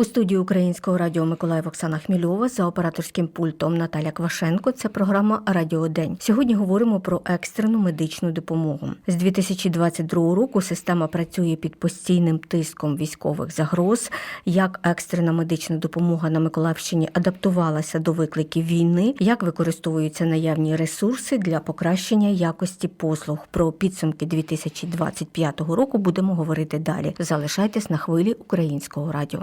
У студії Українського радіо Миколаїв Оксана Хмільова за операторським пультом Наталя Квашенко. Це програма Радіодень. Сьогодні говоримо про екстрену медичну допомогу. З 2022 року система працює під постійним тиском військових загроз. Як екстрена медична допомога на Миколаївщині адаптувалася до викликів війни, як використовуються наявні ресурси для покращення якості послуг. Про підсумки 2025 року будемо говорити далі. Залишайтесь на хвилі українського радіо.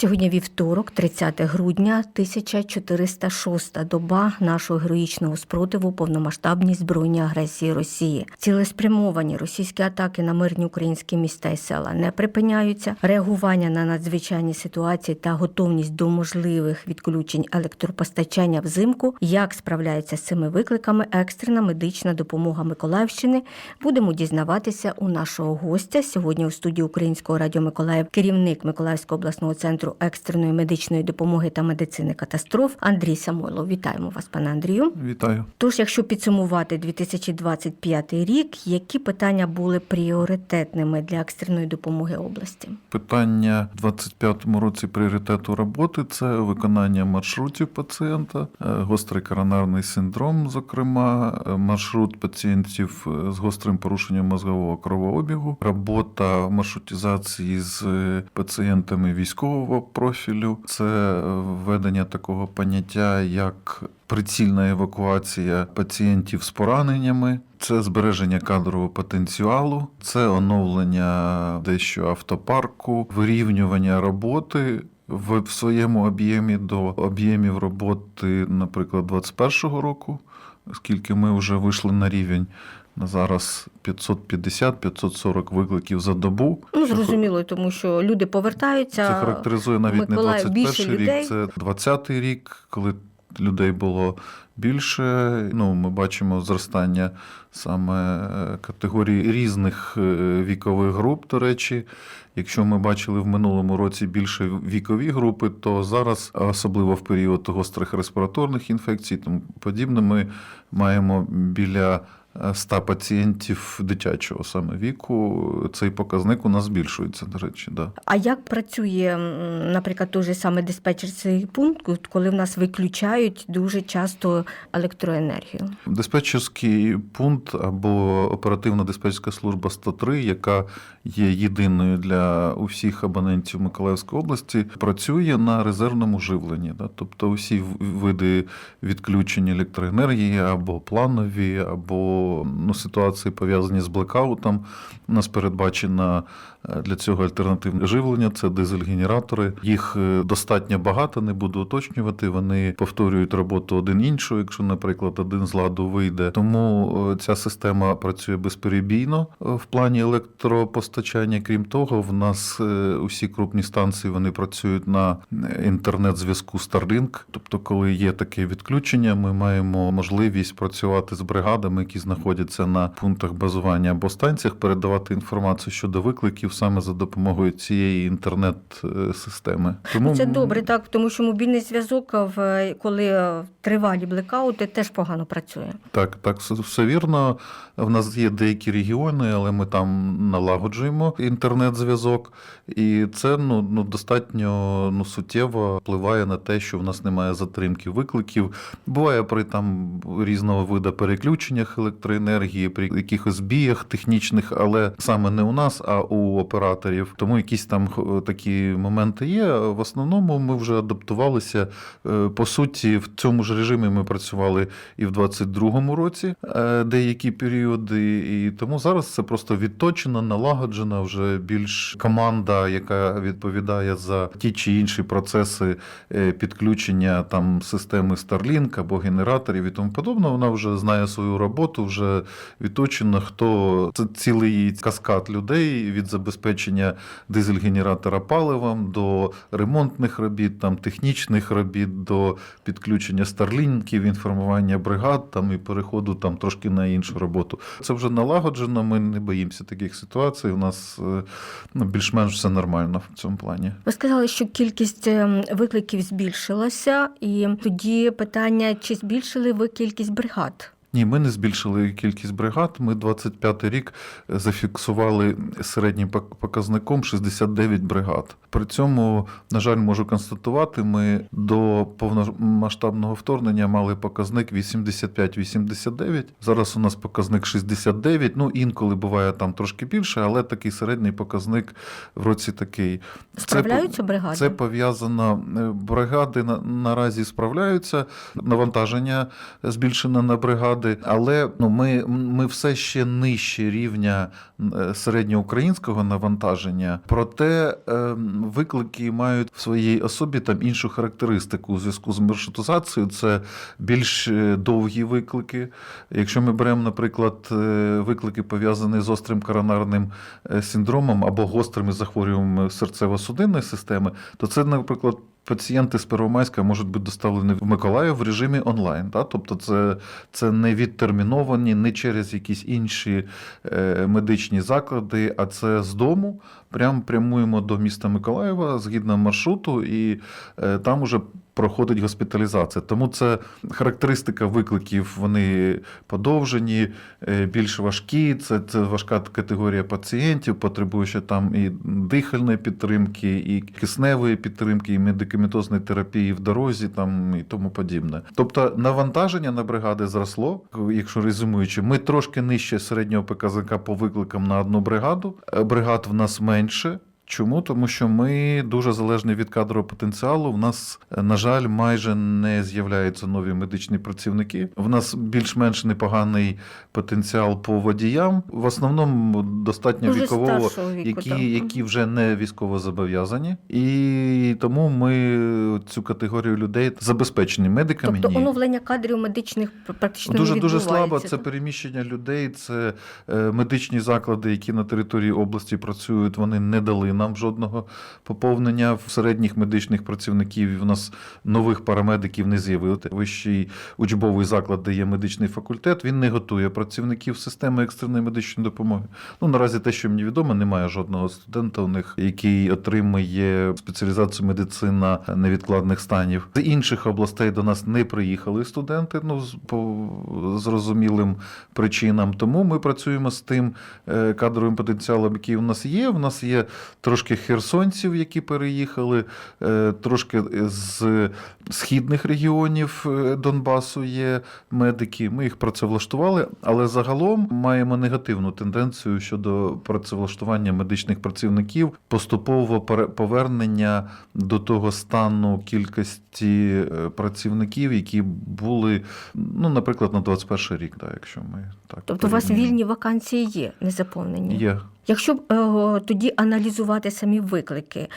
Сьогодні вівторок, 30 грудня, 1406 доба нашого героїчного спротиву повномасштабній збройній агресії Росії. Цілеспрямовані російські атаки на мирні українські міста і села не припиняються. Реагування на надзвичайні ситуації та готовність до можливих відключень електропостачання взимку. Як справляється з цими викликами екстрена медична допомога Миколаївщини? Будемо дізнаватися у нашого гостя сьогодні у студії Українського радіо Миколаїв, керівник Миколаївського обласного центру екстреної медичної допомоги та медицини катастроф Андрій Самойлов. Вітаємо вас, пане Андрію. Вітаю. Тож, якщо підсумувати 2025 рік, які питання були пріоритетними для екстреної допомоги області? Питання в 25-му році пріоритету роботи це виконання маршрутів пацієнта, е, гострий коронарний синдром, зокрема, е, маршрут пацієнтів е, з гострим порушенням мозгового кровообігу, робота в маршрутизації з пацієнтами військового профілю, це введення такого поняття як прицільна евакуація пацієнтів з пораненнями, це збереження кадрового потенціалу, це оновлення дещо автопарку, вирівнювання роботи. В своєму об'ємі до об'ємів роботи, наприклад, 21-го року, оскільки ми вже вийшли на рівень зараз 550-540 викликів за добу. Ну зрозуміло, тому що люди повертаються. це характеризує навіть Миколаїв не більше 21 людей. рік, це 20-й рік, коли людей було більше. Ну, ми бачимо зростання саме е, категорій різних е, вікових груп. До речі, якщо ми бачили в минулому році більше вікові групи, то зараз, особливо в період гострих респіраторних інфекцій, тому подібне, ми маємо біля 100 пацієнтів дитячого саме віку. Цей показник у нас збільшується, до речі. Да. А як працює, наприклад, той же саме диспетчерський пункт, коли в нас виключають дуже часто електроенергію? Диспетчерський пункт або оперативна диспетчерська служба 103, яка є єдиною для усіх абонентів Миколаївської області, працює на резервному живленні. Да? Тобто усі види відключення електроенергії або планові, або ну, ситуації пов'язані з блекаутом. У нас передбачено е, для цього альтернативне живлення це дизель-генератори. Їх е, достатньо багато, не буду уточнювати. Вони повторюють роботу один іншого, якщо, наприклад, один з ладу вийде. Тому е, ця система працює безперебійно в плані електропостачання. Крім того, в нас усі крупні станції вони працюють на інтернет-зв'язку Starlink. Тобто, коли є таке відключення, ми маємо можливість працювати з бригадами, які знаходяться на пунктах базування або станціях, передавати інформацію щодо викликів саме за допомогою цієї інтернет-системи. Тому Це добре, так, тому що мобільний зв'язок, в- коли е, тривалі блекаути, теж погано працює. Так, так, все- все вірно. В нас є деякі регіони, але ми там налагоджуємо інтернет-зв'язок, і це ну, ну достатньо ну, суттєво впливає на те, що в нас немає затримки викликів. Буває при там різного виду переключеннях електроенергії, при якихось збіях технічних, але саме не у нас, а у операторів. Тому якісь там такі моменти є. В основному ми вже адаптувалися. Е, По суті, в цьому ж режимі ми працювали і в 22-му році е, деякі періоди, і тому зараз це просто відточено, налагоджена вже більш команда, яка відповідає за ті чи інші процеси е, підключення там системи Starlink або генераторів і тому подобне. Вона вже знає свою роботу, вже відточено, хто це цілий каскад людей від забезпечення дизель-генератора паливом до ремонтних робіт, там технічних робіт, до підключення старлінків, інформування бригад там і переходу там трошки на іншу роботу. Це вже налагоджено. Ми не боїмося таких ситуацій. У нас е, ну, більш-менш все нормально в цьому плані. Ви сказали, що кількість ем, викликів збільшилася, і тоді питання: чи збільшили ви кількість бригад? Ні, ми не збільшили кількість бригад. Ми 25 рік зафіксували середнім показником 69 бригад. При цьому, на жаль, можу констатувати, ми до повномасштабного вторгнення мали показник 85-89. Зараз у нас показник 69. Ну інколи буває там трошки більше, але такий середній показник в році такий. Це Справляються бригади? це пов'язано. е, Бригади на, наразі справляються, навантаження збільшено на бригади, але ну, ми, ми все ще нижче рівня е, середньоукраїнського навантаження. Проте е, виклики мають в своїй особі там іншу характеристику у зв'язку з маршрутизацією. Це більш е, довгі виклики. Якщо ми беремо, наприклад, е, виклики пов'язані з острим коронарним синдромом або гострими захворюваннями серцево-судинної системи, то це, наприклад, пацієнти з Первомайська можуть бути доставлені в Миколаїв в режимі онлайн. Да? Тобто це, це не відтерміновані, не через якісь інші е, медичні заклади, а це з дому. Прям прямуємо до міста Миколаєва згідно маршруту, і е, там уже проходить госпіталізація. Тому це характеристика викликів, вони подовжені, е, більш важкі. Це, це важка категорія пацієнтів, потребує ще там і дихальної підтримки, і кисневої підтримки, і медикаментозної терапії в дорозі, там і тому подібне. Тобто навантаження на бригади зросло. Якщо резюмуючи, ми трошки нижче середнього показника по викликам на одну бригаду. Е, Бригад в нас менше. Menschen Чому? Тому що ми дуже залежні від кадрового потенціалу. В нас, е, на жаль, майже не з'являються нові медичні працівники. В нас більш-менш непоганий потенціал по водіям. В основному достатньо Дуже вікового, віку, які, так. які вже не військово зобов'язані. І тому ми цю категорію людей забезпечені медиками. Тобто ні. оновлення кадрів медичних практично Дуже не дуже слабо. Це так? переміщення людей, це е, медичні заклади, які на території області працюють. Вони не дали нам жодного поповнення в середніх медичних працівників. У нас нових парамедиків не з'явили. Вищий учбовий заклад, де є медичний факультет. Він не готує працівників системи екстреної медичної допомоги. Ну наразі те, що мені відомо, немає жодного студента у них, який отримує спеціалізацію медицина невідкладних станів. З інших областей до нас не приїхали студенти. Ну по зрозумілим причинам. Тому ми працюємо з тим е, кадровим потенціалом, який у нас є. У нас є трошки херсонців, які переїхали, е, трошки з східних регіонів е, Донбасу є медики. Ми їх працевлаштували, але загалом маємо негативну тенденцію щодо працевлаштування медичних працівників, поступово повернення до того стану кількості е, працівників, які були, ну, наприклад, на 21 рік, да, якщо ми так. Тобто у вас вільні вакансії є, не заповнені? Є. Якщо е, тоді аналізувати самі виклики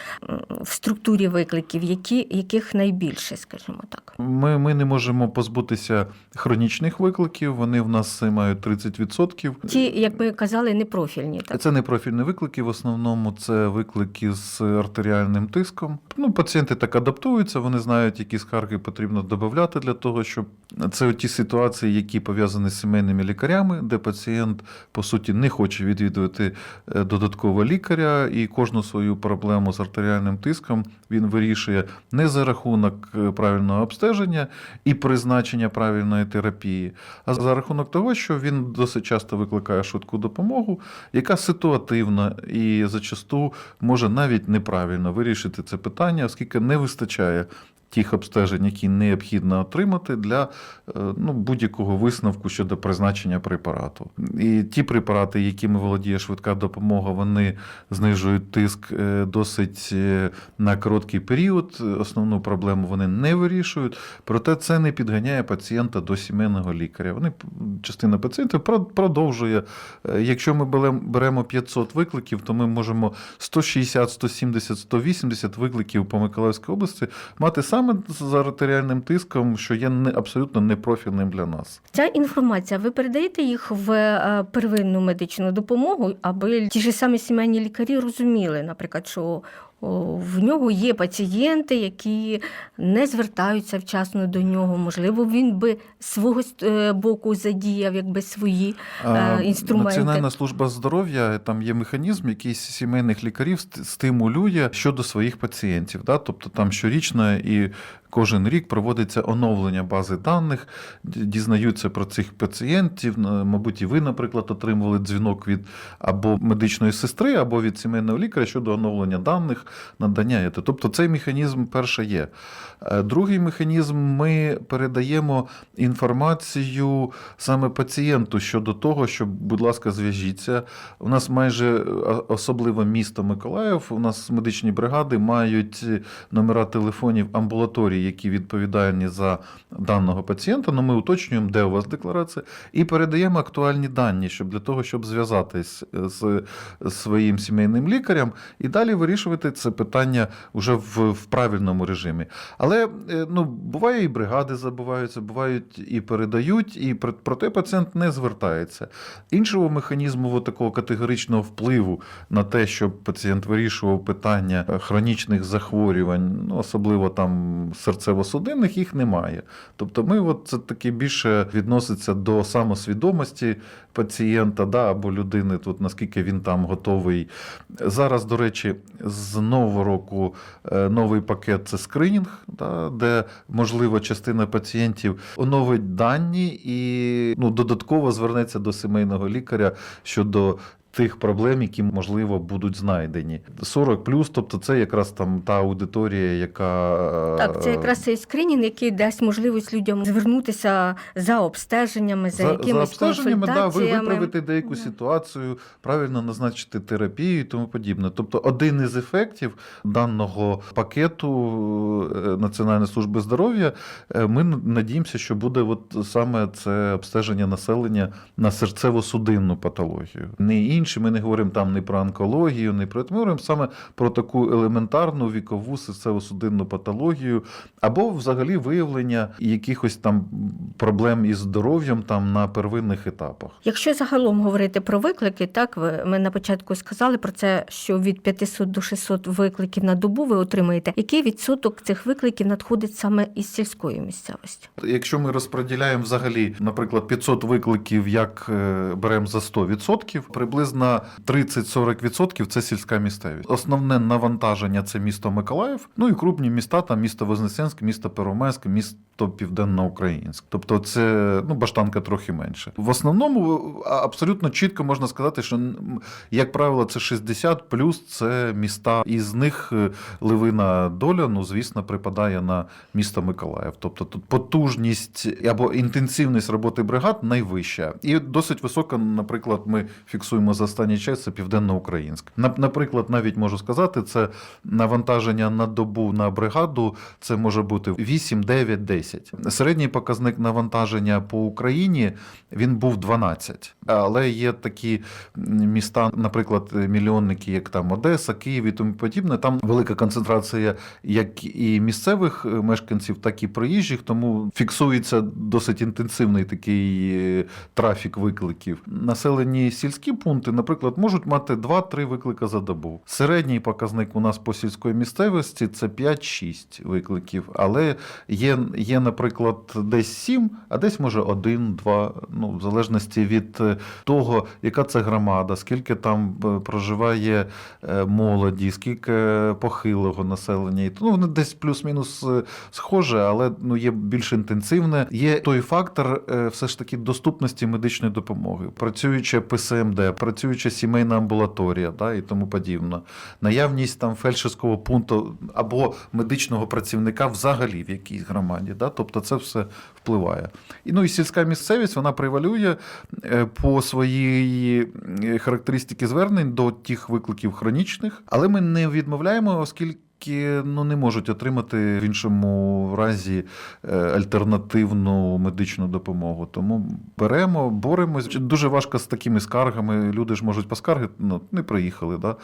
в структурі викликів, які, яких найбільше, скажімо так. Ми, ми не можемо позбутися хронічних викликів, вони в нас займають 30%. Ті, як ми казали, непрофільні. Так? Це не профільні виклики, в основному це виклики з артеріальним тиском. Ну, пацієнти так адаптуються, вони знають, які скарги потрібно додати для того, щоб це ті ситуації, які пов'язані з сімейними лікарями, де пацієнт по суті не хоче відвідувати е, додатково лікаря, і кожну свою проблему з артеріальним тиском він вирішує не за рахунок е, правильного обстеження і призначення правильної терапії, а за рахунок того, що він досить часто викликає швидку допомогу, яка ситуативна і зачасту може навіть неправильно вирішити це питання, оскільки не вистачає. Тих обстежень, які необхідно отримати для е, ну, будь-якого висновку щодо призначення препарату. І ті препарати, якими володіє швидка допомога, вони знижують тиск е, досить е, на короткий період. Основну проблему вони не вирішують. Проте це не підганяє пацієнта до сімейного лікаря. Вони частина пацієнтів продовжує. Якщо ми беремо 500 викликів, то ми можемо 160, 170, 180 викликів по Миколаївській області мати саме саме з артеріальним тиском, що є не абсолютно непрофільним для нас. Ця інформація, ви передаєте їх в е, первинну медичну допомогу, аби ті ж самі сімейні лікарі розуміли, наприклад, що в нього є пацієнти, які не звертаються вчасно до нього. Можливо, він би з свого е, боку задіяв якби свої А, е, інструменти. Національна служба здоров'я там є механізм, який сімейних лікарів стимулює щодо своїх пацієнтів. Да? Тобто там щорічно і кожен рік проводиться оновлення бази даних, дізнаються про цих пацієнтів. Мабуть, і ви, наприклад, отримували дзвінок від або медичної сестри, або від сімейного лікаря щодо оновлення даних, надання. Тобто цей механізм перше є. Е, Другий механізм ми передаємо інформацію саме пацієнту щодо того, що, будь ласка, зв'яжіться. У нас майже е, особливо місто Миколаїв. У нас медичні бригади мають номера телефонів амбулаторій, які відповідальні за даного пацієнта. Ну, ми уточнюємо, де у вас декларація, і передаємо актуальні дані, щоб для того, щоб зв'язатись з своїм сімейним лікарем і далі вирішувати це питання вже в, в правильному режимі. Але е, ну, буває і бригади забуваються, бувають і передають, і проте пацієнт не звертається. Іншого механізму такого категоричного впливу на те, щоб пацієнт вирішував питання е, хронічних захворювань, ну, особливо там серцево-судинних, їх немає. Тобто ми от це таки більше відноситься до самосвідомості пацієнта да, або людини, тут наскільки він там готовий. Зараз, до речі, з нового року е, новий пакет це скринінг, да, де можливо частина пацієнтів оновить дані і ну, додатково звернеться до сімейного лікаря щодо. Тих проблем, які можливо будуть знайдені, 40 тобто це якраз там та аудиторія, яка е, Так, це якраз цей скринінг, який дасть можливість людям звернутися за обстеженнями, за, за, за якимись обстеженнями, да, ви виправити деяку Да. ситуацію, правильно назначити терапію і тому подібне. Тобто, один із ефектів даного пакету е, Національної служби здоров'я, е, ми надіємося, що буде от саме це обстеження населення на серцево-судинну патологію. Не інші, ми не говоримо там не про онкологію, не про ми говоримо саме про таку елементарну вікову серцево-судинну патологію, або взагалі виявлення якихось там проблем із здоров'ям там на первинних етапах. Якщо загалом говорити про виклики, так ми на початку сказали про це, що від 500 до 600 викликів на добу ви отримаєте. Який відсоток цих викликів надходить саме із сільської місцевості? Якщо ми розподіляємо взагалі, наприклад, 500 викликів, як е, беремо за 100%, приблизно 30-40% це сільська місцевість. Основне навантаження це місто Миколаїв, ну і крупні міста, там місто Вознесенськ, місто Первомайськ, місто Південноукраїнськ. Тобто це ну, баштанка трохи менше. В основному абсолютно чітко можна сказати, що як правило, це 60 плюс це міста. Із них е, ливина доля, ну звісно, припадає на місто Миколаїв. Тобто тут потужність або інтенсивність роботи бригад найвища. І досить висока, наприклад, ми фіксуємо за останній час це південноукраїнськ. Нап- Наприклад, навіть можу сказати, це навантаження на добу на бригаду це може бути 8, 9, 10. Середній показник навантаження по Україні він був 12. Але є такі міста, наприклад, мільйонники, як там Одеса, Київ і тому подібне. Там велика концентрація як і місцевих е, мешканців, так і проїжджих, тому фіксується досить інтенсивний такий е, трафік викликів. Населені сільські пункти, наприклад, можуть мати 2-3 виклика за добу. Середній показник у нас по сільської місцевості це 5-6 викликів, але є, є, наприклад, десь 7, а десь може 1-2, ну, в залежності від е, того, яка це громада, скільки там е, проживає е, молоді, скільки похилого населення. Ну, вони десь плюс-мінус схоже, але ну, є більш інтенсивне. Є той фактор все ж таки доступності медичної допомоги, працююча ПСМД, працююча сімейна амбулаторія да, і тому подібне. Наявність там фельдшерського пункту або медичного працівника взагалі в якійсь громаді. Да? Тобто це все впливає. І, ну, і сільська місцевість вона превалює е, по своїй характеристиці характеристики звернень до тих викликів хронічних, але ми не відмовляємо, оскільки. Ну, не можуть отримати в іншому разі е, альтернативну медичну допомогу. Тому беремо, боремось. Дуже важко з такими скаргами. Люди ж можуть поскаргити, ну не приїхали. Да?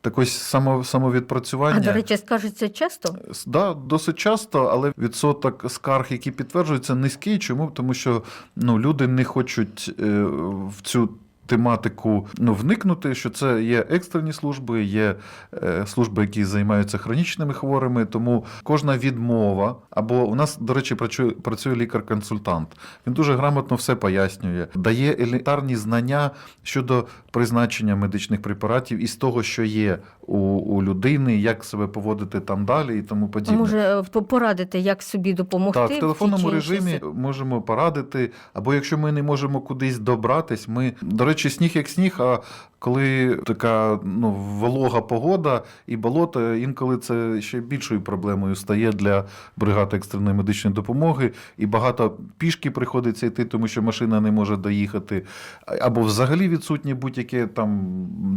Так ось само, самовідпрацювання. А до речі, скажеться часто? Да, досить часто, але відсоток скарг, які підтверджуються, низький. Чому? Тому що ну, люди не хочуть е, в цю. Тематику ну, вникнути, що це є екстрені служби, є е, служби, які займаються хронічними хворими. Тому кожна відмова, або у нас, до речі, працює, працює лікар-консультант. Він дуже грамотно все пояснює, дає елементарні знання щодо призначення медичних препаратів і з того, що є у, у людини, як себе поводити там далі і тому подібне. може е, порадити, як собі допомогти? Так, в телефонному іншій режимі можемо порадити, або якщо ми не можемо кудись добратись, ми, до речі, сніг як сніг, а коли така ну, волога погода і болото, інколи це ще більшою проблемою стає для бригад екстреної медичної допомоги, і багато пішки приходиться йти, тому що машина не може доїхати, або взагалі відсутнє будь-яке там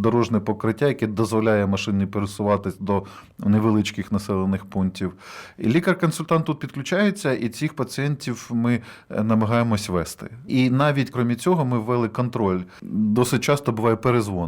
дорожне покриття, яке дозволяє машині пересуватись до невеличких населених пунктів. І лікар-консультант тут підключається, і цих пацієнтів ми е, намагаємось вести. І навіть крім цього, ми ввели контроль. Досить часто буває перезвон.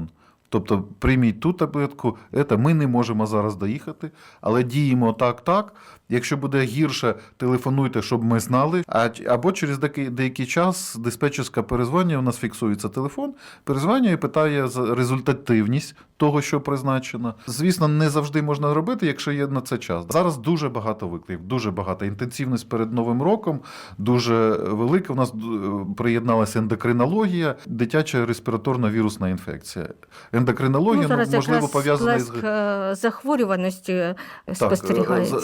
Тобто прийміть ту таблетку, це ми не можемо зараз доїхати, але діємо так, так. Якщо буде гірше, телефонуйте, щоб ми знали. А або через деякий, час диспетчерська перезвонює, у нас фіксується телефон, перезвонює і питає за результативність того, що призначено. Звісно, не завжди можна робити, якщо є на це час. Зараз дуже багато викликів, дуже багато. Інтенсивність перед новим роком дуже велика. У нас е, приєдналася ендокринологія, дитяча респіраторна вірусна інфекція. Ендокринологія ну, зараз можливо пов'язана з е, захворюваності е, так, спостерігається.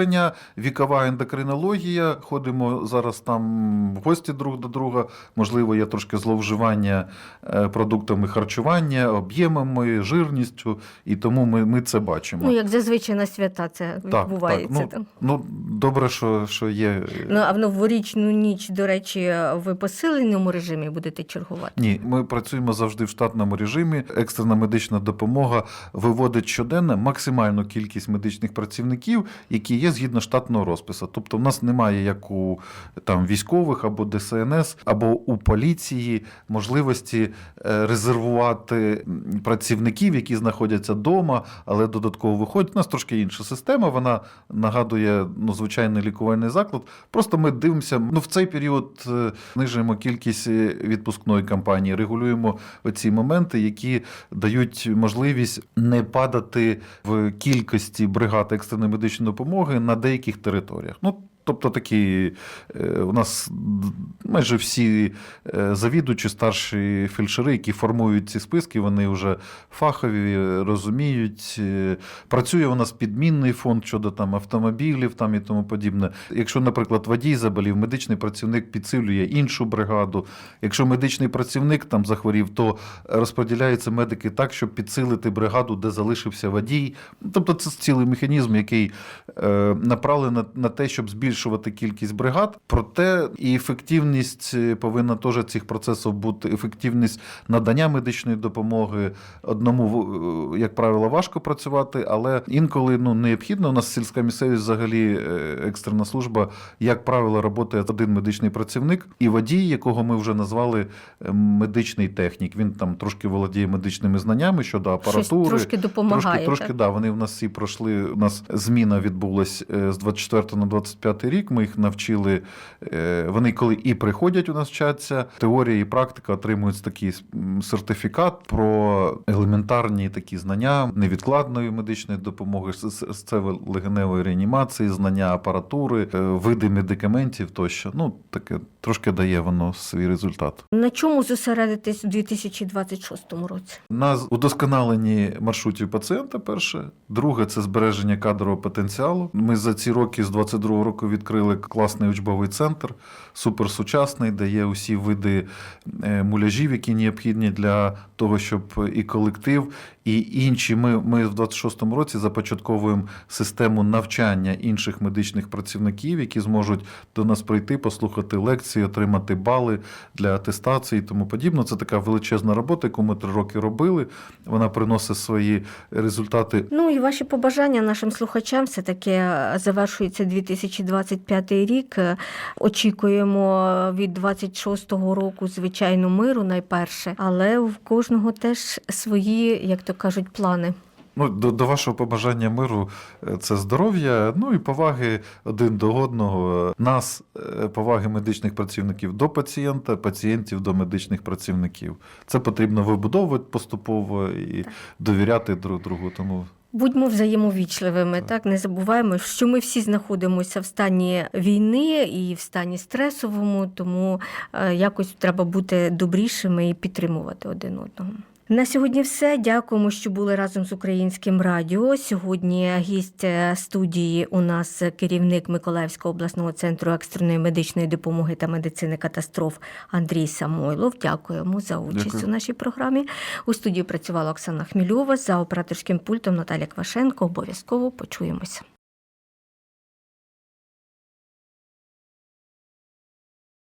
Загострення, вікова ендокринологія. Ходимо зараз там в гості друг до друга. Можливо, є трошки зловживання е, продуктами харчування, об'ємами, жирністю, і тому ми, ми це бачимо. Ну, як зазвичай на свята це так, відбувається. так. там. Ну, ну, добре, що, що є. е, Ну, а в новорічну ніч, до речі, ви посиленому режимі будете чергувати? Ні, ми працюємо завжди в штатному режимі. Екстрена медична допомога виводить щоденно максимальну кількість медичних працівників, які є згідно штатного розпису. Тобто, в нас немає як у там військових або ДСНС, або у поліції можливості е, резервувати працівників, які знаходяться вдома, але додатково виходять. У нас трошки інша система. Вона нагадує ну, звичайний лікувальний заклад. Просто ми дивимося. Ну в цей період е, знижуємо кількість е, відпускної кампанії, регулюємо оці моменти, які дають можливість не падати в кількості бригад екстреної медичної допомоги на деяких територіях. Ну, Тобто такі е, у нас майже всі е, завідувачі, старші фельдшери, які формують ці списки, вони вже фахові, розуміють. Е, Працює у нас підмінний фонд щодо там автомобілів там і тому подібне. Якщо, наприклад, водій заболів, медичний працівник підсилює іншу бригаду. Якщо медичний працівник там захворів, то розподіляються медики так, щоб підсилити бригаду, де залишився водій. Тобто це цілий механізм, який направлений на, те, щоб збільшувати кількість бригад. Проте і ефективність е, повинна теж цих процесів бути ефективність надання медичної допомоги. Одному, е, як правило, важко працювати, але інколи ну, необхідно. У нас сільська місцевість взагалі е, екстрена служба, як правило, працює один медичний працівник і водій, якого ми вже назвали медичний технік. Він там трошки володіє медичними знаннями щодо апаратури. Щось трошки допомагає. Трошки, трошки да, вони в нас всі пройшли. У нас зміна відбулась е, з 24 на 25 рік. Ми їх навчили. е, Вони коли і приходять у нас вчаться, теорія і практика отримують такий сертифікат про елементарні такі знання невідкладної медичної допомоги, легеневої реанімації, знання апаратури, е, види медикаментів тощо. Ну таке трошки дає воно свій результат. На чому зосередитись у 2026 році? На удосконаленні маршрутів пацієнта перше. Друге це збереження кадрового потенціалу. Ми за ці роки з 22-го року відкрили класний учбовий центр, суперсучасний, де є усі види е, муляжів, які необхідні для того, щоб і колектив, і інші. Ми, ми в 26-му році започатковуємо систему навчання інших медичних працівників, які зможуть до нас прийти, послухати лекції, отримати бали для атестації і тому подібне. Це така величезна робота, яку ми три роки робили. Вона приносить свої результати Ну і ваші побажання нашим слухачам все таки завершується 2025 рік. Е, Очікуємо від 26-го року звичайно миру найперше, але в кожного теж свої, як то кажуть, плани. Ну, до, до вашого побажання миру е, це здоров'я, ну і поваги один до одного. Нас, е, поваги медичних працівників до пацієнта, пацієнтів до медичних працівників. Це потрібно вибудовувати поступово і довіряти друг другу. Тому Будьмо взаємовічливими, так не забуваємо, що ми всі знаходимося в стані війни і в стані стресовому, тому е, якось треба бути добрішими і підтримувати один одного. На сьогодні все. Дякуємо, що були разом з українським радіо. Сьогодні гість е, студії у нас керівник Миколаївського обласного центру екстреної медичної допомоги та медицини катастроф Андрій Самойлов. Дякуємо за участь Дякую. у нашій програмі. У студії працювала Оксана Хмільова за операторським пультом Наталя Квашенко. Обов'язково почуємося.